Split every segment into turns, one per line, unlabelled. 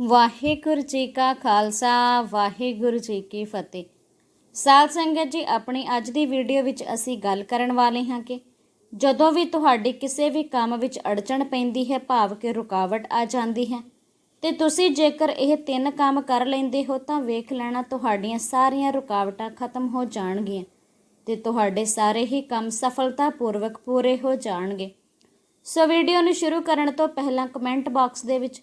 ਵਾਹਿਗੁਰੂ ਜੀ ਕਾ ਖਾਲਸਾ, ਵਾਹਿਗੁਰੂ ਜੀ ਕੀ ਫਤਿਹ। ਸਾਧ ਸੰਗਤ ਜੀ, ਆਪਣੀ ਅੱਜ ਦੀ ਵੀਡੀਓ ਵਿੱਚ ਅਸੀਂ ਗੱਲ ਕਰਨ ਵਾਲੇ ਹਾਂ ਕਿ ਜਦੋਂ ਵੀ ਤੁਹਾਡੀ ਕਿਸੇ ਵੀ ਕੰਮ ਵਿੱਚ ਅੜਚਣ ਪੈਂਦੀ ਹੈ, ਭਾਵ ਕਿ ਰੁਕਾਵਟ ਆ ਜਾਂਦੀ ਹੈ, ਤੇ ਤੁਸੀਂ ਜੇਕਰ ਇਹ ਤਿੰਨ ਕੰਮ ਕਰ ਲੈਂਦੇ ਹੋ, ਤਾਂ ਵੇਖ ਲੈਣਾ ਤੁਹਾਡੀਆਂ ਸਾਰੀਆਂ ਰੁਕਾਵਟਾਂ ਖਤਮ ਹੋ ਜਾਣਗੀਆਂ ਤੇ ਤੁਹਾਡੇ ਸਾਰੇ ਹੀ ਕੰਮ ਸਫਲਤਾਪੂਰਵਕ ਪੂਰੇ ਹੋ ਜਾਣਗੇ। ਸੋ ਵੀਡੀਓ ਨੂੰ ਸ਼ੁਰੂ ਕਰਨ ਤੋਂ ਪਹਿਲਾਂ ਕਮੈਂਟ ਬਾਕਸ ਦੇ ਵਿੱਚ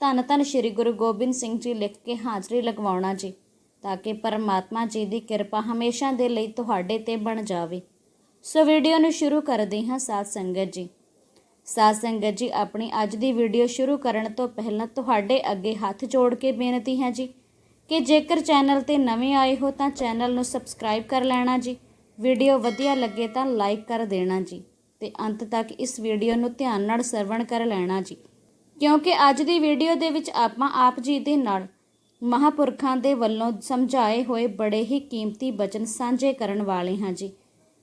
ਧੰਨ ਧੰਨ ਸ਼੍ਰੀ ਗੁਰੂ ਗੋਬਿੰਦ ਸਿੰਘ ਜੀ ਲਿਖ ਕੇ ਹਾਜ਼ਰੀ ਲਗਵਾਉਣਾ ਜੀ, ਤਾਂ ਕਿ ਪਰਮਾਤਮਾ ਜੀ ਦੀ ਕਿਰਪਾ ਹਮੇਸ਼ਾ ਦੇ ਲਈ ਤੁਹਾਡੇ ਤੇ ਬਣ ਜਾਵੇ। ਸੋ ਵੀਡੀਓ ਨੂੰ ਸ਼ੁਰੂ ਕਰਦੇ ਹਾਂ ਸਾਧ ਸੰਗਤ ਜੀ। ਸਾਧ ਸੰਗਤ ਜੀ, ਆਪਣੀ ਅੱਜ ਦੀ ਵੀਡੀਓ ਸ਼ੁਰੂ ਕਰਨ ਤੋਂ ਪਹਿਲਾਂ ਤੁਹਾਡੇ ਅੱਗੇ ਹੱਥ ਜੋੜ ਕੇ ਬੇਨਤੀ ਹੈ ਜੀ ਕਿ ਜੇਕਰ ਚੈਨਲ ਤੇ ਨਵੇਂ ਆਏ ਹੋ ਤਾਂ ਚੈਨਲ ਨੂੰ ਸਬਸਕ੍ਰਾਈਬ ਕਰ ਲੈਣਾ ਜੀ। ਵੀਡੀਓ ਵਧੀਆ ਲੱਗੇ ਤਾਂ ਲਾਈਕ ਕਰ ਦੇਣਾ ਜੀ ਤੇ ਅੰਤ ਤੱਕ ਇਸ ਵੀਡੀਓ ਨੂੰ ਧਿਆਨ ਨਾਲ ਸਰਵਣ ਕਰ ਲੈਣਾ ਜੀ। ਕਿਉਂਕਿ ਅੱਜ ਦੀ ਵੀਡੀਓ ਦੇ ਵਿੱਚ ਆਪਾਂ ਆਪ ਜੀ ਦੇ ਨਾਲ ਮਹਾਪੁਰਖਾਂ ਦੇ ਵੱਲੋਂ ਸਮਝਾਏ ਹੋਏ ਬੜੇ ਹੀ ਕੀਮਤੀ ਬਚਨ ਸਾਂਝੇ ਕਰਨ ਵਾਲੇ ਹਾਂ ਜੀ।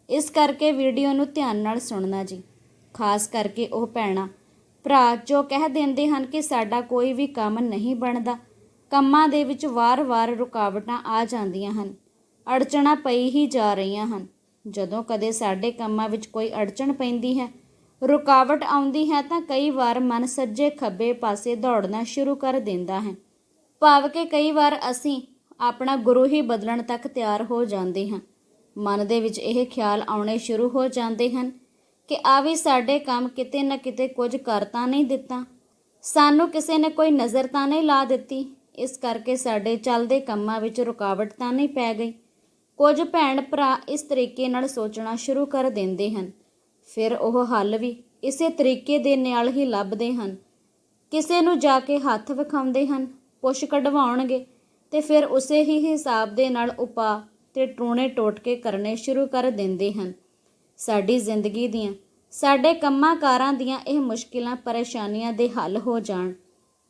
ਇਸ ਕਰਕੇ ਵੀਡੀਓ ਨੂੰ ਧਿਆਨ ਨਾਲ ਸੁਣਨਾ ਜੀ। ਖਾਸ ਕਰਕੇ ਉਹ ਭੈਣਾਂ, ਭਰਾ ਜੋ ਕਹਿ ਦਿੰਦੇ ਹਨ ਕਿ ਸਾਡਾ ਕੋਈ ਵੀ ਕੰਮ ਨਹੀਂ ਬਣਦਾ, ਕੰਮਾਂ ਦੇ ਵਿੱਚ ਵਾਰ-ਵਾਰ ਰੁਕਾਵਟਾਂ ਆ ਜਾਂਦੀਆਂ ਹਨ, ਅੜਚਣਾ ਪਈ ਹੀ ਜਾ ਰਹੀਆਂ ਹਨ। ਜਦੋਂ ਕਦੇ ਸਾਡੇ ਕੰਮਾਂ ਵਿੱਚ ਕੋਈ ਅੜਚਣ ਪੈਂਦੀ ਹੈ ਰੁਕਾਵਟ ਆਉਂਦੀ ਹੈ ਤਾਂ ਕਈ ਵਾਰ ਮਨ ਸੱਜੇ ਖੱਬੇ ਪਾਸੇ ਦੌੜਨਾ ਸ਼ੁਰੂ ਕਰ ਦਿੰਦਾ ਹੈ। ਭਾਵ ਕਿ ਕਈ ਵਾਰ ਅਸੀਂ ਆਪਣਾ ਗੁਰੂ ਹੀ ਬਦਲਣ ਤੱਕ ਤਿਆਰ ਹੋ ਜਾਂਦੇ ਹਾਂ। ਮਨ ਦੇ ਵਿੱਚ ਇਹ ਖਿਆਲ ਆਉਣੇ ਸ਼ੁਰੂ ਹੋ ਜਾਂਦੇ ਹਨ ਕਿ ਆ ਵੀ ਸਾਡੇ ਕੰਮ ਕਿਤੇ ਨਾ ਕਿਤੇ ਕੁਝ ਕਰ ਤਾਂ ਨਹੀਂ ਦਿੱਤਾ। ਸਾਨੂੰ ਕਿਸੇ ਨੇ ਕੋਈ ਨਜ਼ਰ ਤਾਂ ਨਹੀਂ ਲਾ ਦਿੱਤੀ। ਇਸ ਕਰਕੇ ਸਾਡੇ ਚੱਲਦੇ ਕੰਮਾਂ ਵਿੱਚ ਰੁਕਾਵਟ ਤਾਂ ਨਹੀਂ ਪੈ ਗਈ। ਕੁਝ ਭੈਣ ਭਰਾ ਇਸ ਤਰੀਕੇ ਨਾਲ ਸੋਚਣਾ ਸ਼ੁਰੂ ਕਰ ਦਿੰਦੇ ਹਨ। ਫਿਰ ਉਹ ਹੱਲ ਵੀ ਇਸੇ ਤਰੀਕੇ ਦੇ ਨਾਲ ਹੀ ਲੱਭਦੇ ਹਨ। ਕਿਸੇ ਨੂੰ ਜਾ ਕੇ ਹੱਥ ਵਿਖਾਉਂਦੇ ਹਨ, ਪੁੱਛ ਕਢਵਾਉਣਗੇ ਤੇ ਫਿਰ ਉਸੇ ਹੀ ਹਿਸਾਬ ਦੇ ਨਾਲ ਉਪਾਅ ਤੇ ਟੂਣੇ ਟੋਟਕੇ ਕਰਨੇ ਸ਼ੁਰੂ ਕਰ ਦਿੰਦੇ ਹਨ। ਸਾਡੀ ਜ਼ਿੰਦਗੀ ਦੀਆਂ, ਸਾਡੇ ਕੰਮਾਂ ਕਾਰਾਂ ਦੀਆਂ ਇਹ ਮੁਸ਼ਕਿਲਾਂ ਪਰੇਸ਼ਾਨੀਆਂ ਦੇ ਹੱਲ ਹੋ ਜਾਣ।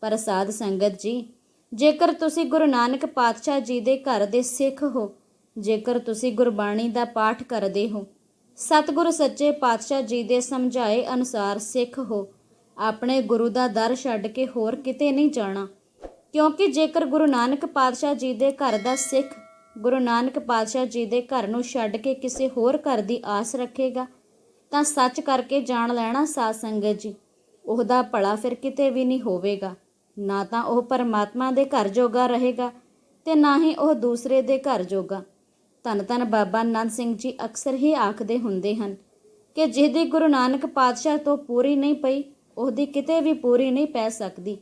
ਪਰ ਸਾਧ ਸੰਗਤ ਜੀ, ਜੇਕਰ ਤੁਸੀਂ ਗੁਰੂ ਨਾਨਕ ਪਾਤਸ਼ਾਹ ਜੀ ਦੇ ਘਰ ਦੇ ਸਿੱਖ ਹੋ, ਜੇਕਰ ਤੁਸੀਂ ਗੁਰਬਾਣੀ ਦਾ ਪਾਠ ਕਰਦੇ ਹੋ ਸਤਿਗੁਰੂ ਸੱਚੇ ਪਾਤਸ਼ਾਹ ਜੀ ਦੇ ਸਮਝਾਏ ਅਨੁਸਾਰ ਸਿੱਖ ਹੋ। ਆਪਣੇ ਗੁਰੂ ਦਾ ਦਰ ਛੱਡ ਕੇ ਹੋਰ ਕਿਤੇ ਨਹੀਂ ਜਾਣਾ। ਕਿਉਂਕਿ ਜੇਕਰ ਗੁਰੂ ਨਾਨਕ ਪਾਤਸ਼ਾਹ ਜੀ ਦੇ ਘਰ ਦਾ ਸਿੱਖ ਗੁਰੂ ਨਾਨਕ ਪਾਤਸ਼ਾਹ ਜੀ ਦੇ ਘਰ ਨੂੰ ਛੱਡ ਕੇ ਕਿਸੇ ਹੋਰ ਘਰ ਦੀ ਆਸ ਰੱਖੇਗਾ, ਤਾਂ ਸੱਚ ਕਰਕੇ ਜਾਣ ਲੈਣਾ ਸਾਧ ਸੰਗਤ ਜੀ। ਉਹਦਾ ਭਲਾ ਫਿਰ ਕਿਤੇ ਵੀ ਨਹੀਂ ਹੋਵੇਗਾ। ਨਾ ਤਾਂ ਉਹ ਪਰਮਾਤਮਾ ਦੇ ਘਰ ਜੋਗਾ ਰਹੇਗਾ ਤੇ ਨਾ ਹੀ ਉਹ ਦੂਸਰੇ ਦੇ ਘਰ ਜੋਗਾ। ਧੰਨ ਧੰਨ ਬਾਬਾ ਨੰਦ ਸਿੰਘ ਜੀ ਅਕਸਰ ਹੀ ਆਖਦੇ ਹੁੰਦੇ ਹਨ ਕਿ ਜਿਹਦੀ ਗੁਰੂ ਨਾਨਕ ਪਾਤਸ਼ਾਹ ਤੋਂ ਪੂਰੀ ਨਹੀਂ ਪਈ, ਉਹਦੀ ਕਿਤੇ ਵੀ ਪੂਰੀ ਨਹੀਂ ਪੈ ਸਕਦੀ।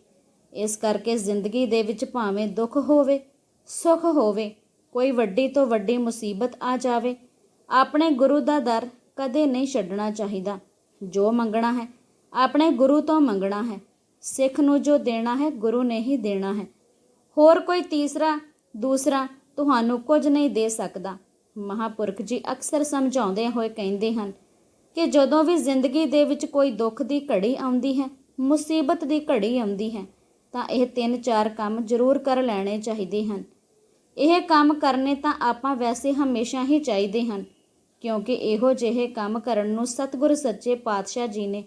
ਇਸ ਕਰਕੇ ਜ਼ਿੰਦਗੀ ਦੇ ਵਿੱਚ ਭਾਵੇਂ ਦੁੱਖ ਹੋਵੇ, ਸੁੱਖ ਹੋਵੇ, ਕੋਈ ਵੱਡੀ ਤੋਂ ਵੱਡੀ ਮੁਸੀਬਤ ਆ ਜਾਵੇ, ਆਪਣੇ ਗੁਰੂ ਦਾ ਦਰ ਕਦੇ ਨਹੀਂ ਛੱਡਣਾ ਚਾਹੀਦਾ। ਜੋ ਮੰਗਣਾ ਹੈ, ਆਪਣੇ ਗੁਰੂ ਤੋਂ ਮੰਗਣਾ ਹੈ। ਸਿੱਖ ਨੂੰ ਜੋ ਦੇਣਾ ਹੈ, ਗੁਰੂ ਨੇ ਹੀ ਦੇਣਾ ਹੈ। ਹੋਰ ਕੋਈ ਤੀਸਰਾ, ਦੂਸਰਾ ਤੁਹਾਨੂੰ ਕੁਝ ਨਹੀਂ ਦੇ ਸਕਦਾ। ਮਹਾਪੁਰਖ ਜੀ ਅਕਸਰ ਸਮਝਾਉਂਦੇ ਹੋਏ ਕਹਿੰਦੇ ਹਨ ਕਿ ਜਦੋਂ ਵੀ ਜ਼ਿੰਦਗੀ ਦੇ ਵਿੱਚ ਕੋਈ ਦੁੱਖ ਦੀ ਘੜੀ ਆਉਂਦੀ ਹੈ, ਮੁਸੀਬਤ ਦੀ ਘੜੀ ਆਉਂਦੀ ਹੈ, ਤਾਂ ਇਹ ਤਿੰਨ ਚਾਰ ਕੰਮ ਜ਼ਰੂਰ ਕਰ ਲੈਣੇ ਚਾਹੀਦੇ ਹਨ। ਇਹ ਕੰਮ ਕਰਨੇ ਤਾਂ ਆਪਾਂ ਵੈਸੇ ਹਮੇਸ਼ਾ ਹੀ ਚਾਹੀਦੇ ਹਨ, ਕਿਉਂਕਿ ਇਹੋ ਜਿਹੇ ਕੰਮ ਕਰਨ ਨੂੰ ਸਤਿਗੁਰ ਸੱਚੇ ਪਾਤਸ਼ਾਹ ਜੀ ਨੇ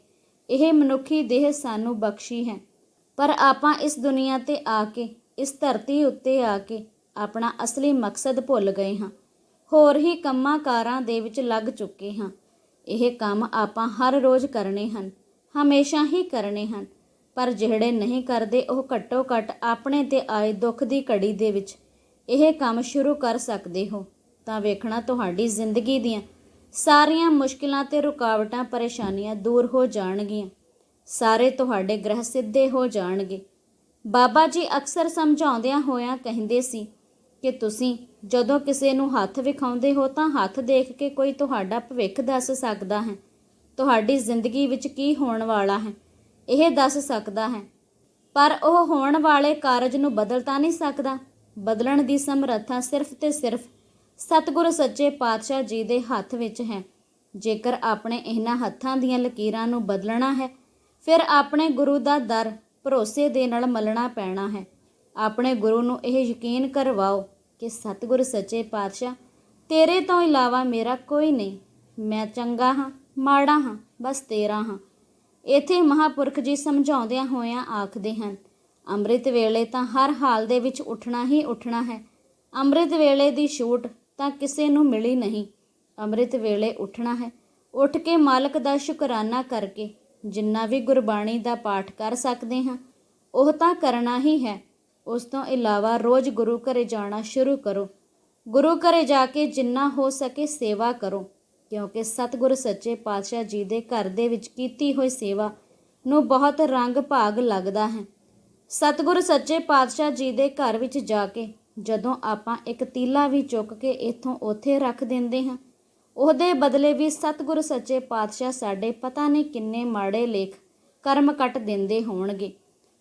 ਇਹ ਮਨੁੱਖੀ ਦੇਹ ਸਾਨੂੰ ਬਖਸ਼ੀ ਹੈ। ਪਰ ਆਪਾਂ ਇਸ ਦੁਨੀਆ ਤੇ ਆ ਕੇ, ਇਸ ਧਰਤੀ ਉੱਤੇ ਆ ਕੇ ਆਪਣਾ ਅਸਲੀ ਮਕਸਦ ਭੁੱਲ ਗਏ ਹਾਂ। ਹੋਰ ਹੀ ਕੰਮਾਂ ਕਾਰਾਂ ਦੇ ਵਿੱਚ ਲੱਗ ਚੁੱਕੇ ਹਾਂ। ਇਹ ਕੰਮ ਆਪਾਂ ਹਰ ਰੋਜ਼ ਕਰਨੇ ਹਨ, ਹਮੇਸ਼ਾ ਹੀ ਕਰਨੇ ਹਨ, ਪਰ ਜਿਹੜੇ ਨਹੀਂ ਕਰਦੇ ਉਹ ਘੱਟੋ ਘੱਟ ਆਪਣੇ ਤੇ ਆਏ ਦੁੱਖ ਦੀ ਘੜੀ ਦੇ ਵਿੱਚ ਇਹ ਕੰਮ ਸ਼ੁਰੂ ਕਰ ਸਕਦੇ ਹੋ। ਤਾਂ ਵੇਖਣਾ ਤੁਹਾਡੀ ਜ਼ਿੰਦਗੀ ਦੀਆਂ ਸਾਰੀਆਂ ਮੁਸ਼ਕਿਲਾਂ ਤੇ ਰੁਕਾਵਟਾਂ, ਪਰੇਸ਼ਾਨੀਆਂ ਦੂਰ ਹੋ ਜਾਣਗੀਆਂ। ਸਾਰੇ ਤੁਹਾਡੇ ਗ੍ਰਹਿ ਸਿੱਧੇ ਹੋ ਜਾਣਗੇ। ਬਾਬਾ ਜੀ ਅਕਸਰ ਸਮਝਾਉਂਦਿਆਂ ਹੋਇਆਂ ਕਹਿੰਦੇ ਸੀ ਕਿ ਤੁਸੀਂ ਜਦੋਂ ਕਿਸੇ ਨੂੰ ਹੱਥ ਵਿਖਾਉਂਦੇ ਹੋ ਤਾਂ ਹੱਥ ਦੇਖ ਕੇ ਕੋਈ ਤੁਹਾਡਾ ਭਵਿੱਖ ਦੱਸ ਸਕਦਾ ਹੈ। ਤੁਹਾਡੀ ਜ਼ਿੰਦਗੀ ਵਿੱਚ ਕੀ ਹੋਣ ਵਾਲਾ ਹੈ, ਇਹ ਦੱਸ ਸਕਦਾ ਹੈ। ਪਰ ਉਹ ਹੋਣ ਵਾਲੇ ਕਾਰਜ ਨੂੰ ਬਦਲ ਤਾਂ ਨਹੀਂ ਸਕਦਾ। ਬਦਲਣ ਦੀ ਸਮਰੱਥਾ ਸਿਰਫ ਤੇ ਸਿਰਫ ਸਤਿਗੁਰ ਸੱਚੇ ਪਾਤਸ਼ਾਹ ਜੀ ਦੇ ਹੱਥ ਵਿੱਚ ਹੈ। ਜੇਕਰ ਆਪਣੇ ਇਹਨਾਂ ਹੱਥਾਂ ਦੀਆਂ ਲਕੀਰਾਂ ਨੂੰ ਬਦਲਣਾ ਹੈ, ਫਿਰ ਆਪਣੇ ਗੁਰੂ ਦਾ ਦਰ ਭਰੋਸੇ ਦੇ ਨਾਲ ਮਲਣਾ ਪੈਣਾ ਹੈ। ਆਪਣੇ ਗੁਰੂ ਨੂੰ ਇਹ ਯਕੀਨ ਕਰਵਾਓ ਕਿ ਸਤਿਗੁਰ ਸੱਚੇ ਪਾਤਸ਼ਾਹ ਤੇਰੇ ਤੋਂ ਇਲਾਵਾ ਮੇਰਾ ਕੋਈ ਨਹੀਂ। ਮੈਂ ਚੰਗਾ ਹਾਂ, ਮਾੜਾ ਹਾਂ, ਬਸ ਤੇਰਾ ਹਾਂ। ਇਥੇ ਮਹਾਪੁਰਖ ਜੀ ਸਮਝਾਉਂਦਿਆਂ ਹੋਇਆਂ ਆਖਦੇ ਹਨ, ਅੰਮ੍ਰਿਤ ਵੇਲੇ ਤਾਂ ਹਰ ਹਾਲ ਦੇ ਵਿੱਚ ਉੱਠਣਾ ਹੀ ਉੱਠਣਾ ਹੈ। ਅੰਮ੍ਰਿਤ ਵੇਲੇ ਦੀ ਛੂਟ ਤਾਂ ਕਿਸੇ ਨੂੰ ਮਿਲੀ ਨਹੀਂ। ਅੰਮ੍ਰਿਤ ਵੇਲੇ ਉੱਠਣਾ ਹੈ। ਉੱਠ ਕੇ ਮਾਲਕ ਦਾ ਸ਼ੁਕਰਾਨਾ ਕਰਕੇ ਜਿੰਨਾ ਵੀ ਗੁਰਬਾਣੀ ਦਾ ਪਾਠ ਕਰ ਸਕਦੇ ਹਾਂ, ਉਹ ਤਾਂ ਕਰਨਾ ਹੀ ਹੈ। ਉਸ ਤੋਂ ਇਲਾਵਾ ਰੋਜ਼ ਗੁਰੂ ਘਰੇ ਜਾਣਾ ਸ਼ੁਰੂ ਕਰੋ। ਗੁਰੂ ਘਰੇ ਜਾ ਕੇ ਜਿੰਨਾ ਹੋ ਸਕੇ ਸੇਵਾ ਕਰੋ, ਕਿਉਂਕਿ ਸਤਿਗੁਰ ਸੱਚੇ ਪਾਤਸ਼ਾਹ ਜੀ ਦੇ ਘਰ ਦੇ ਵਿੱਚ ਕੀਤੀ ਹੋਈ ਸੇਵਾ ਨੂੰ ਬਹੁਤ ਰੰਗ ਭਾਗ ਲੱਗਦਾ ਹੈ। ਸਤਿਗੁਰ ਸੱਚੇ ਪਾਤਸ਼ਾਹ ਜੀ ਦੇ ਘਰ ਵਿੱਚ ਜਾ ਕੇ ਜਦੋਂ ਆਪਾਂ ਇੱਕ ਤੀਲਾ ਵੀ ਚੁੱਕ ਕੇ ਇੱਥੋਂ ਉੱਥੇ ਰੱਖ ਦਿੰਦੇ ਹਾਂ, ਉਹਦੇ ਬਦਲੇ ਵੀ ਸਤਿਗੁਰ ਸੱਚੇ ਪਾਤਸ਼ਾਹ ਸਾਡੇ ਪਤਾ ਨਹੀਂ ਕਿੰਨੇ ਮਾੜੇ ਲੇਖ ਕਰਮ ਕੱਟ ਦਿੰਦੇ ਹੋਣਗੇ।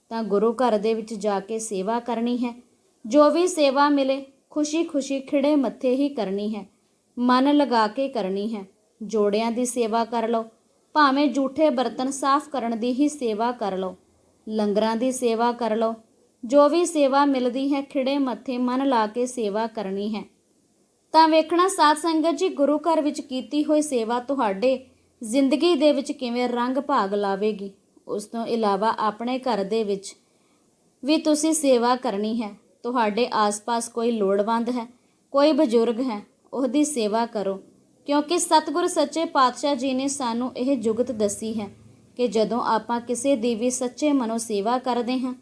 ਤਾਂ ਗੁਰੂ ਘਰ ਦੇ ਵਿੱਚ ਜਾ ਕੇ ਸੇਵਾ ਕਰਨੀ ਹੈ। ਜੋ ਵੀ ਸੇਵਾ ਮਿਲੇ, ਖੁਸ਼ੀ-ਖੁਸ਼ੀ ਖਿੜੇ ਮੱਥੇ ਹੀ ਕਰਨੀ ਹੈ। ਮਨ ਲਗਾ ਕੇ ਕਰਨੀ ਹੈ। ਜੋੜਿਆਂ ਦੀ ਸੇਵਾ ਕਰ ਲਓ। ਭਾਵੇਂ ਝੂਠੇ ਬਰਤਨ ਸਾਫ਼ ਕਰਨ ਦੀ ਹੀ ਸੇਵਾ ਕਰ ਲਓ। ਲੰਗਰਾਂ ਦੀ ਸੇਵਾ ਕਰ ਲਓ। ਜੋ ਵੀ ਸੇਵਾ ਮਿਲਦੀ ਹੈ, ਖਿੜੇ ਮੱਥੇ ਮਨ ਲਾ ਕੇ ਸੇਵਾ ਕਰਨੀ ਹੈ। ਤਾਂ ਵੇਖਣਾ, ਸਾਧ ਸੰਗਤ ਜੀ, ਗੁਰੂ ਘਰ ਵਿੱਚ ਕੀਤੀ ਹੋਈ ਸੇਵਾ ਤੁਹਾਡੇ ਜ਼ਿੰਦਗੀ ਦੇ ਵਿੱਚ ਕਿਵੇਂ ਰੰਗ ਭਾਗ ਲਾਵੇਗੀ? ਉਸ ਤੋਂ ਇਲਾਵਾ ਆਪਣੇ ਘਰ ਦੇ ਵਿੱਚ ਵੀ ਤੁਸੀਂ ਸੇਵਾ ਕਰਨੀ ਹੈ। ਤੁਹਾਡੇ ਆਸ-ਪਾਸ ਕੋਈ ਲੋੜਵੰਦ ਹੈ, ਕੋਈ ਬਜ਼ੁਰਗ ਹੈ, ਉਹਦੀ ਸੇਵਾ ਕਰੋ। ਕਿਉਂਕਿ ਸਤਿਗੁਰ ਸੱਚੇ ਪਾਤਸ਼ਾਹ ਜੀ ਨੇ ਸਾਨੂੰ ਇਹ ਜੁਗਤ ਦੱਸੀ ਹੈ ਕਿ ਜਦੋਂ ਆਪਾਂ ਕਿਸੇ ਦੀ ਵੀ ਸੱਚੇ ਮਨੋਂ ਸੇਵਾ ਕਰਦੇ ਹਾਂ,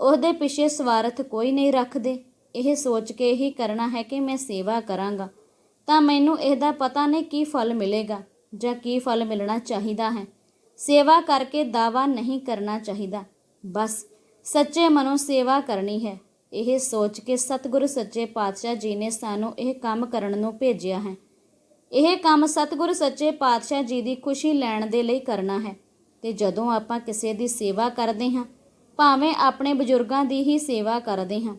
ਉਹਦੇ ਪਿੱਛੇ ਸਵਾਰਥ ਕੋਈ ਨਹੀਂ ਰੱਖਦੇ। ਇਹ ਸੋਚ ਕੇ ਹੀ ਕਰਨਾ ਹੈ ਕਿ ਮੈਂ ਸੇਵਾ ਕਰਾਂਗਾ। ਤਾਂ ਮੈਨੂੰ ਇਹਦਾ ਪਤਾ ਨਹੀਂ ਕੀ ਫਲ ਮਿਲੇਗਾ ਜਾਂ ਕੀ ਫਲ ਮਿਲਣਾ ਚਾਹੀਦਾ ਹੈ। ਸੇਵਾ ਕਰਕੇ ਦਾਵਾ ਨਹੀਂ ਕਰਨਾ ਚਾਹੀਦਾ। ਬਸ ਸੱਚੇ ਮਨੋਂ ਸੇਵਾ ਕਰਨੀ ਹੈ। ਇਹ ਸੋਚ ਕੇ ਸਤਿਗੁਰੂ ਸੱਚੇ ਪਾਤਸ਼ਾਹ ਜੀ ਨੇ ਸਾਨੂੰ ਇਹ ਕੰਮ ਕਰਨ ਨੂੰ ਭੇਜਿਆ ਹੈ। ਇਹ ਕੰਮ ਸਤਿਗੁਰੂ ਸੱਚੇ ਪਾਤਸ਼ਾਹ ਜੀ ਦੀ ਖੁਸ਼ੀ ਲੈਣ ਦੇ ਲਈ ਕਰਨਾ ਹੈ। ਤੇ ਜਦੋਂ ਆਪਾਂ ਕਿਸੇ ਦੀ ਸੇਵਾ ਕਰਦੇ ਹਾਂ, ਭਾਵੇਂ ਆਪਣੇ ਬਜ਼ੁਰਗਾਂ ਦੀ ਹੀ ਸੇਵਾ ਕਰਦੇ ਹਾਂ,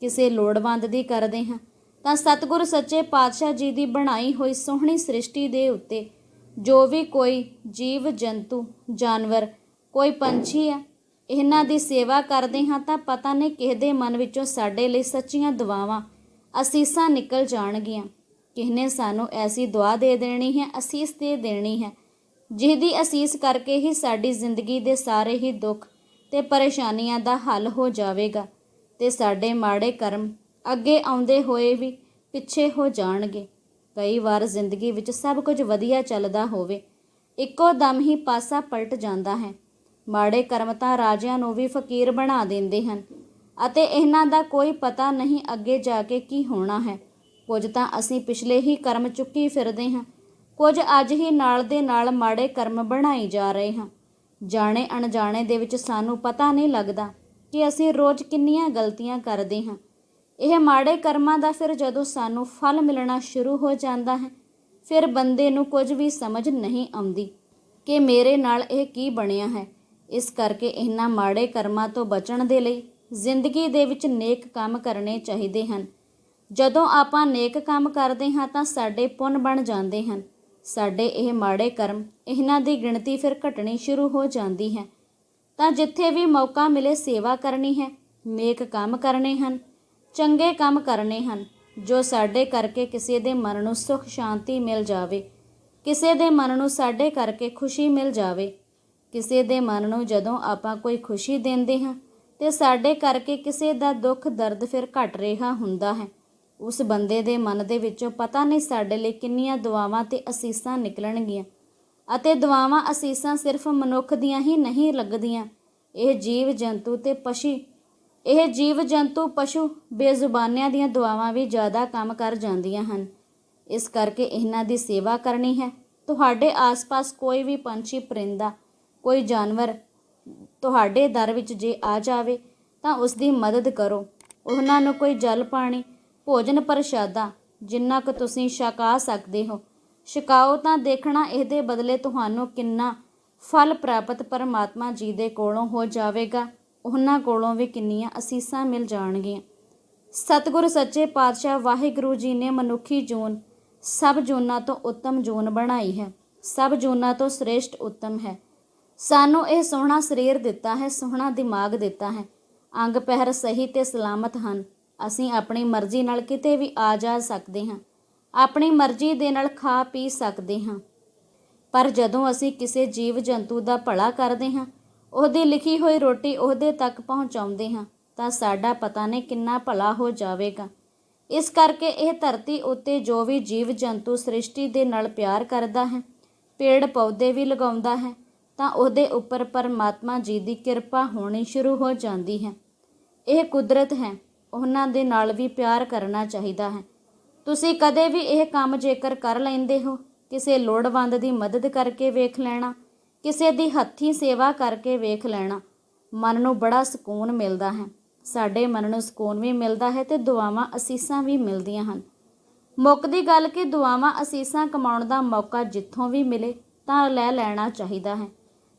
ਕਿਸੇ ਲੋੜਵੰਦ ਦੀ ਕਰਦੇ ਹਾਂ, ਤਾਂ ਸਤਿਗੁਰੂ ਸੱਚੇ ਪਾਤਸ਼ਾਹ ਜੀ ਦੀ ਬਣਾਈ ਹੋਈ ਸੋਹਣੀ ਸ੍ਰਿਸ਼ਟੀ ਦੇ ਉੱਤੇ ਜੋ ਵੀ ਕੋਈ ਜੀਵ, ਜੰਤੂ, ਜਾਨਵਰ, ਕੋਈ ਪੰਛੀ ਆ, ਇਹਨਾਂ ਦੀ ਸੇਵਾ ਕਰਦੇ ਹਾਂ ਤਾਂ ਪਤਾ ਨਹੀਂ ਕਿਸ ਦੇ ਮਨ ਵਿੱਚੋਂ ਸਾਡੇ ਲਈ ਸੱਚੀਆਂ ਦੁਆਵਾਂ, ਅਸੀਸਾਂ ਨਿਕਲ ਜਾਣਗੀਆਂ। ਕਿਸ ਨੇ ਸਾਨੂੰ ਐਸੀ ਦੁਆ ਦੇ ਦੇਣੀ ਹੈ, ਅਸੀਸ ਦੇ ਦੇਣੀ ਹੈ। ਜਿਹਦੀ ਅਸੀਸ ਕਰਕੇ ਹੀ ਸਾਡੀ ਜ਼ਿੰਦਗੀ ਦੇ ਸਾਰੇ ਹੀ ਦੁੱਖ ਤੇ ਪਰੇਸ਼ਾਨੀਆਂ ਦਾ ਹੱਲ ਹੋ ਜਾਵੇਗਾ ਤੇ ਸਾਡੇ ਮਾੜੇ ਕਰਮ ਅੱਗੇ ਆਉਂਦੇ ਹੋਏ ਵੀ ਪਿੱਛੇ ਹੋ ਜਾਣਗੇ। ਕਈ ਵਾਰ ਜ਼ਿੰਦਗੀ ਵਿੱਚ ਸਭ ਕੁਝ ਵਧੀਆ ਚੱਲਦਾ ਹੋਵੇ, ਇੱਕੋ ਦਮ ਹੀ ਪਾਸਾ ਪਲਟ ਜਾਂਦਾ ਹੈ। ਮਾੜੇ ਕਰਮ ਤਾਂ ਰਾਜਿਆਂ ਨੂੰ ਵੀ ਫਕੀਰ ਬਣਾ ਦਿੰਦੇ ਹਨ, ਅਤੇ ਇਹਨਾਂ ਦਾ ਕੋਈ ਪਤਾ ਨਹੀਂ ਅੱਗੇ ਜਾ ਕੇ ਕੀ ਹੋਣਾ ਹੈ। ਕੁਝ ਤਾਂ ਅਸੀਂ ਪਿਛਲੇ ਹੀ ਕਰਮ ਚੁੱਕੀ ਫਿਰਦੇ ਹਾਂ, ਕੁਝ ਅੱਜ ਹੀ ਨਾਲ ਦੇ ਨਾਲ ਮਾੜੇ ਕਰਮ ਬਣਾਈ ਜਾ ਰਹੇ ਹਾਂ। ਜਾਣੇ ਅਣਜਾਣੇ ਦੇ ਵਿੱਚ ਸਾਨੂੰ ਪਤਾ ਨਹੀਂ ਲੱਗਦਾ ਕਿ ਅਸੀਂ ਰੋਜ਼ ਕਿੰਨੀਆਂ ਗਲਤੀਆਂ ਕਰਦੇ ਹਾਂ। ਇਹ ਮਾੜੇ ਕਰਮਾਂ ਦਾ ਫਿਰ ਜਦੋਂ ਸਾਨੂੰ ਫਲ ਮਿਲਣਾ ਸ਼ੁਰੂ ਹੋ ਜਾਂਦਾ ਹੈ, ਫਿਰ ਬੰਦੇ ਨੂੰ ਕੁਝ ਵੀ ਸਮਝ ਨਹੀਂ ਆਉਂਦੀ ਕਿ ਮੇਰੇ ਨਾਲ ਇਹ ਕੀ ਬਣਿਆ ਹੈ। ਇਸ ਕਰਕੇ ਇਹਨਾਂ ਮਾੜੇ ਕਰਮਾਂ ਤੋਂ ਬਚਣ ਦੇ ਲਈ ਜ਼ਿੰਦਗੀ ਦੇ ਵਿੱਚ ਨੇਕ ਕੰਮ ਕਰਨੇ ਚਾਹੀਦੇ ਹਨ। ਜਦੋਂ ਆਪਾਂ ਨੇਕ ਕੰਮ ਕਰਦੇ ਹਾਂ ਤਾਂ ਸਾਡੇ ਪੁੰਨ ਬਣ ਜਾਂਦੇ ਹਨ। ਸਾਡੇ ਇਹ ਮਾੜੇ ਕਰਮ ਇਹਨਾਂ ਦੀ ਗਿਣਤੀ ਫਿਰ ਘਟਣੀ ਸ਼ੁਰੂ ਹੋ ਜਾਂਦੀ ਹੈ। ਤਾਂ ਜਿੱਥੇ ਵੀ ਮੌਕਾ ਮਿਲੇ ਸੇਵਾ ਕਰਨੀ ਹੈ, ਨੇਕ ਕੰਮ ਕਰਨੇ ਹਨ। ਚੰਗੇ ਕੰਮ ਕਰਨੇ ਹਨ, ਜੋ ਸਾਡੇ ਕਰਕੇ ਕਿਸੇ ਦੇ ਮਨ ਨੂੰ ਸੁਖ, ਸ਼ਾਂਤੀ ਮਿਲ ਜਾਵੇ। ਕਿਸੇ ਦੇ ਮਨ ਨੂੰ ਸਾਡੇ ਕਰਕੇ ਖੁਸ਼ੀ ਮਿਲ ਜਾਵੇ। ਕਿਸੇ ਦੇ ਮਨ ਨੂੰ ਜਦੋਂ ਆਪਾਂ ਕੋਈ ਖੁਸ਼ੀ ਦਿੰਦੇ ਹਾਂ, ਤੇ ਸਾਡੇ ਕਰਕੇ ਕਿਸੇ ਦਾ ਦੁੱਖ, ਦਰਦ ਫਿਰ ਘਟ ਰਿਹਾ ਹੁੰਦਾ ਹੈ। ਉਸ ਬੰਦੇ ਦੇ ਮਨ ਦੇ ਵਿੱਚੋਂ ਪਤਾ ਨਹੀਂ ਸਾਡੇ ਲਈ ਕਿੰਨੀਆਂ ਦੁਆਵਾਂ ਤੇ ਅਸੀਸਾਂ ਨਿਕਲਣਗੀਆਂ। ਅਤੇ ਦੁਆਵਾਂ, ਅਸੀਸਾਂ ਸਿਰਫ ਮਨੁੱਖ ਦੀਆਂ ਹੀ ਨਹੀਂ ਲੱਗਦੀਆਂ। ਇਹ ਜੀਵ ਜੰਤੂ ਤੇ ਪਸ਼ੀ ਇਹ ਜੀਵ ਜੰਤੂ ਪਸ਼ੂ ਬੇਜ਼ੁਬਾਨਿਆਂ ਦੀਆਂ ਦੁਆਵਾਂ ਵੀ ਜ਼ਿਆਦਾ ਕੰਮ ਕਰ ਜਾਂਦੀਆਂ ਹਨ। ਇਸ ਕਰਕੇ ਇਹਨਾਂ ਦੀ ਸੇਵਾ ਕਰਨੀ ਹੈ। ਤੁਹਾਡੇ ਆਸ-ਪਾਸ ਕੋਈ ਵੀ ਪੰਛੀ, ਪਰਿੰਦਾ, ਕੋਈ ਜਾਨਵਰ ਤੁਹਾਡੇ ਦਰ ਵਿੱਚ ਜੇ ਆ ਜਾਵੇ ਤਾਂ ਉਸ ਦੀ ਮਦਦ ਕਰੋ। ਉਹਨਾਂ ਨੂੰ ਕੋਈ ਜਲ ਪਾਣੀ, ਭੋਜਨ ਪ੍ਰਸ਼ਾਦਾ ਜਿੰਨਾ ਕੁ ਤੁਸੀਂ ਛਕਾ ਸਕਦੇ ਹੋ। ਛਕਾਓ ਤਾਂ ਦੇਖਣਾ ਇਹਦੇ ਬਦਲੇ ਤੁਹਾਨੂੰ ਕਿੰਨਾ ਫਲ ਪ੍ਰਾਪਤ ਪਰਮਾਤਮਾ ਜੀ ਦੇ ਕੋਲੋਂ ਹੋ ਜਾਵੇਗਾ। ਉਹਨਾਂ ਕੋਲੋਂ ਵੀ ਕਿੰਨੀਆਂ ਅਸੀਸਾਂ ਮਿਲ ਜਾਣਗੀਆਂ। ਸਤਿਗੁਰ ਸੱਚੇ ਪਾਤਸ਼ਾਹ ਵਾਹਿਗੁਰੂ ਜੀ ਨੇ ਮਨੁੱਖੀ ਜੂਨ ਸਭ ਜੂਨਾਂ ਤੋਂ ਉੱਤਮ ਜੂਨ ਬਣਾਈ ਹੈ। ਸਭ ਜੂਨਾਂ ਤੋਂ ਸ੍ਰੇਸ਼ਟ ਉੱਤਮ ਹੈ। ਸਾਨੂੰ ਇਹ ਸੋਹਣਾ ਸਰੀਰ ਦਿੱਤਾ ਹੈ, ਸੋਹਣਾ ਦਿਮਾਗ ਦਿੱਤਾ ਹੈ। ਅੰਗ ਪਹਿਰ ਸਹੀ ਤੇ ਸਲਾਮਤ ਹਨ। ਅਸੀਂ ਆਪਣੀ ਮਰਜ਼ੀ ਨਾਲ ਕਿਤੇ ਵੀ ਆ ਜਾ ਸਕਦੇ ਹਾਂ। ਆਪਣੀ ਮਰਜ਼ੀ ਦੇ ਨਾਲ ਖਾ ਪੀ ਸਕਦੇ ਹਾਂ। ਪਰ ਜਦੋਂ ਅਸੀਂ ਕਿਸੇ ਜੀਵ ਜੰਤੂ ਦਾ ਭਲਾ ਕਰਦੇ ਹਾਂ ਉਹਦੀ ਲਿਖੀ ਹੋਈ ਰੋਟੀ ਉਹਦੇ ਤੱਕ ਪਹੁੰਚਾਉਂਦੇ ਹਾਂ ਤਾਂ ਸਾਡਾ ਪਤਾ ਨਹੀਂ ਕਿੰਨਾ ਭਲਾ ਹੋ ਜਾਵੇਗਾ। ਇਸ ਕਰਕੇ ਇਹ ਧਰਤੀ ਉੱਤੇ ਜੋ ਵੀ ਜੀਵ ਜੰਤੂ ਸ੍ਰਿਸ਼ਟੀ ਦੇ ਨਾਲ ਪਿਆਰ ਕਰਦਾ ਹੈ, ਪੇੜ ਪੌਦੇ ਵੀ ਲਗਾਉਂਦਾ ਹੈ, ਤਾਂ ਉਹਦੇ ਉੱਪਰ ਪਰਮਾਤਮਾ ਜੀ ਦੀ ਕਿਰਪਾ ਹੋਣੀ ਸ਼ੁਰੂ ਹੋ ਜਾਂਦੀ ਹੈ। ਇਹ ਕੁਦਰਤ ਹੈ, ਉਹਨਾਂ ਦੇ ਨਾਲ ਵੀ ਪਿਆਰ ਕਰਨਾ ਚਾਹੀਦਾ ਹੈ। ਤੁਸੀਂ ਕਦੇ ਵੀ ਇਹ ਕੰਮ ਜੇਕਰ ਕਰ ਲੈਂਦੇ ਹੋ, ਕਿਸੇ ਲੋੜਵੰਦ ਦੀ ਮਦਦ ਕਰਕੇ ਵੇਖ ਲੈਣਾ ਕਿਸੇ ਦੀ ਹੱਥੀਂ ਸੇਵਾ ਕਰਕੇ ਵੇਖ ਲੈਣਾ। ਮਨ ਨੂੰ ਬੜਾ ਸਕੂਨ ਮਿਲਦਾ ਹੈ। ਸਾਡੇ ਮਨ ਨੂੰ ਸਕੂਨ ਵੀ ਮਿਲਦਾ ਹੈ ਤੇ ਦੁਆਵਾਂ ਅਸੀਸਾਂ ਵੀ ਮਿਲਦੀਆਂ ਹਨ। ਮੁੱਕਦੀ ਗੱਲ ਕਿ ਦੁਆਵਾਂ ਅਸੀਸਾਂ ਕਮਾਉਣ ਦਾ ਮੌਕਾ ਜਿੱਥੋਂ ਵੀ ਮਿਲੇ ਤਾਂ ਲੈ ਲੈਣਾ ਚਾਹੀਦਾ ਹੈ।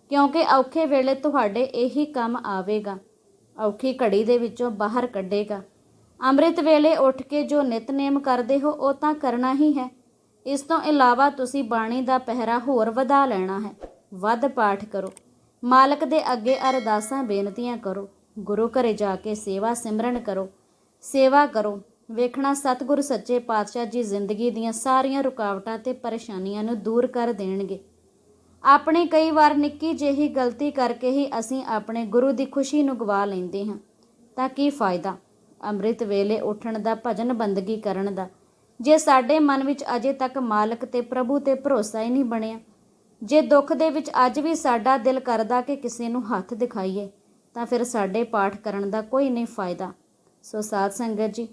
ਕਿਉਂਕਿ ਔਖੇ ਵੇਲੇ ਤੁਹਾਡੇ ਇਹੀ ਕੰਮ ਆਵੇਗਾ। ਔਖੀ ਘੜੀ ਦੇ ਵਿੱਚੋਂ ਬਾਹਰ ਕੱਢੇਗਾ। ਅੰਮ੍ਰਿਤ ਵੇਲੇ ਉੱਠ ਕੇ ਜੋ ਨਿਤਨੇਮ ਕਰਦੇ ਹੋ ਉਹ ਤਾਂ ਕਰਨਾ ਹੀ ਹੈ। ਇਸ ਤੋਂ ਇਲਾਵਾ ਤੁਸੀਂ ਬਾਣੀ ਦਾ ਪਹਿਰਾ ਹੋਰ ਵਧਾ ਲੈਣਾ ਹੈ। ਵੱਧ ਪਾਠ ਕਰੋ। ਮਾਲਕ ਦੇ ਅੱਗੇ ਅਰਦਾਸਾਂ ਬੇਨਤੀਆਂ ਕਰੋ। ਗੁਰੂ ਘਰੇ ਜਾ ਕੇ ਸੇਵਾ ਸਿਮਰਨ ਕਰੋ। ਸੇਵਾ ਕਰੋ। ਵੇਖਣਾ ਸਤਿਗੁਰ ਸੱਚੇ ਪਾਤਸ਼ਾਹ ਜੀ ਜ਼ਿੰਦਗੀ ਦੀਆਂ ਸਾਰੀਆਂ ਰੁਕਾਵਟਾਂ ਤੇ ਪਰੇਸ਼ਾਨੀਆਂ ਨੂੰ ਦੂਰ ਕਰ ਦੇਣਗੇ। ਆਪਣੀ ਕਈ ਵਾਰ ਨਿੱਕੀ ਜਿਹੀ ਗਲਤੀ ਕਰਕੇ ਹੀ ਅਸੀਂ ਆਪਣੇ ਗੁਰੂ ਦੀ ਖੁਸ਼ੀ ਨੂੰ ਗਵਾ ਲੈਂਦੇ ਹਾਂ। ਤਾਂ ਕੀ ਫਾਇਦਾ? ਅੰਮ੍ਰਿਤ ਵੇਲੇ ਉੱਠਣ ਦਾ, ਭਜਨ ਬੰਦਗੀ ਕਰਨ ਦਾ। ਜੇ ਸਾਡੇ ਮਨ ਵਿੱਚ ਅਜੇ ਤੱਕ ਮਾਲਕ ਤੇ ਪ੍ਰਭੂ ਤੇ ਭਰੋਸਾ ਹੀ ਨਹੀਂ ਬਣਿਆ ਜੇ ਦੁੱਖ ਦੇ ਵਿੱਚ ਅੱਜ ਵੀ ਸਾਡਾ ਦਿਲ ਕਰਦਾ ਕਿ ਕਿਸੇ ਨੂੰ ਹੱਥ ਦਿਖਾਈਏ, ਤਾਂ ਫਿਰ ਸਾਡੇ ਪਾਠ ਕਰਨ ਦਾ ਕੋਈ ਨਹੀਂ ਫਾਇਦਾ। ਸੋ ਸਾਧ ਸੰਗਤ ਜੀ,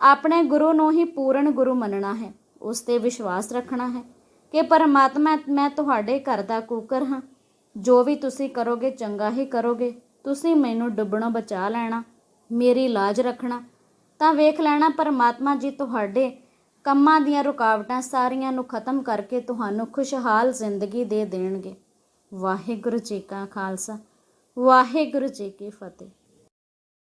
ਆਪਣੇ ਗੁਰੂ ਨੂੰ ਹੀ ਪੂਰਨ ਗੁਰੂ ਮੰਨਣਾ ਹੈ। ਉਸ ਤੇ ਵਿਸ਼ਵਾਸ ਰੱਖਣਾ ਹੈ ਕਿ ਪਰਮਾਤਮਾ, ਮੈਂ ਤੁਹਾਡੇ ਘਰ ਦਾ ਕੂਕਰ ਹਾਂ। ਜੋ ਵੀ ਤੁਸੀਂ ਕਰੋਗੇ, ਚੰਗਾ ਹੀ ਕਰੋਗੇ। ਤੁਸੀਂ ਮੈਨੂੰ ਡੁੱਬਣੋਂ ਬਚਾ ਲੈਣਾ, ਮੇਰੀ ਲਾਜ ਰੱਖਣਾ, ਤਾਂ ਵੇਖ ਲੈਣਾ ਪਰਮਾਤਮਾ ਜੀ ਤੁਹਾਡੇ ਕੰਮਾਂ ਦੀਆਂ ਰੁਕਾਵਟਾਂ ਸਾਰੀਆਂ ਨੂੰ ਖਤਮ ਕਰਕੇ ਤੁਹਾਨੂੰ ਖੁਸ਼ਹਾਲ ਜ਼ਿੰਦਗੀ ਦੇ ਦੇਣਗੇ। ਵਾਹਿਗੁਰੂ ਜੀ ਕਾ ਖਾਲਸਾ। ਵਾਹਿਗੁਰੂ ਜੀ ਕੀ ਫਤਿਹ।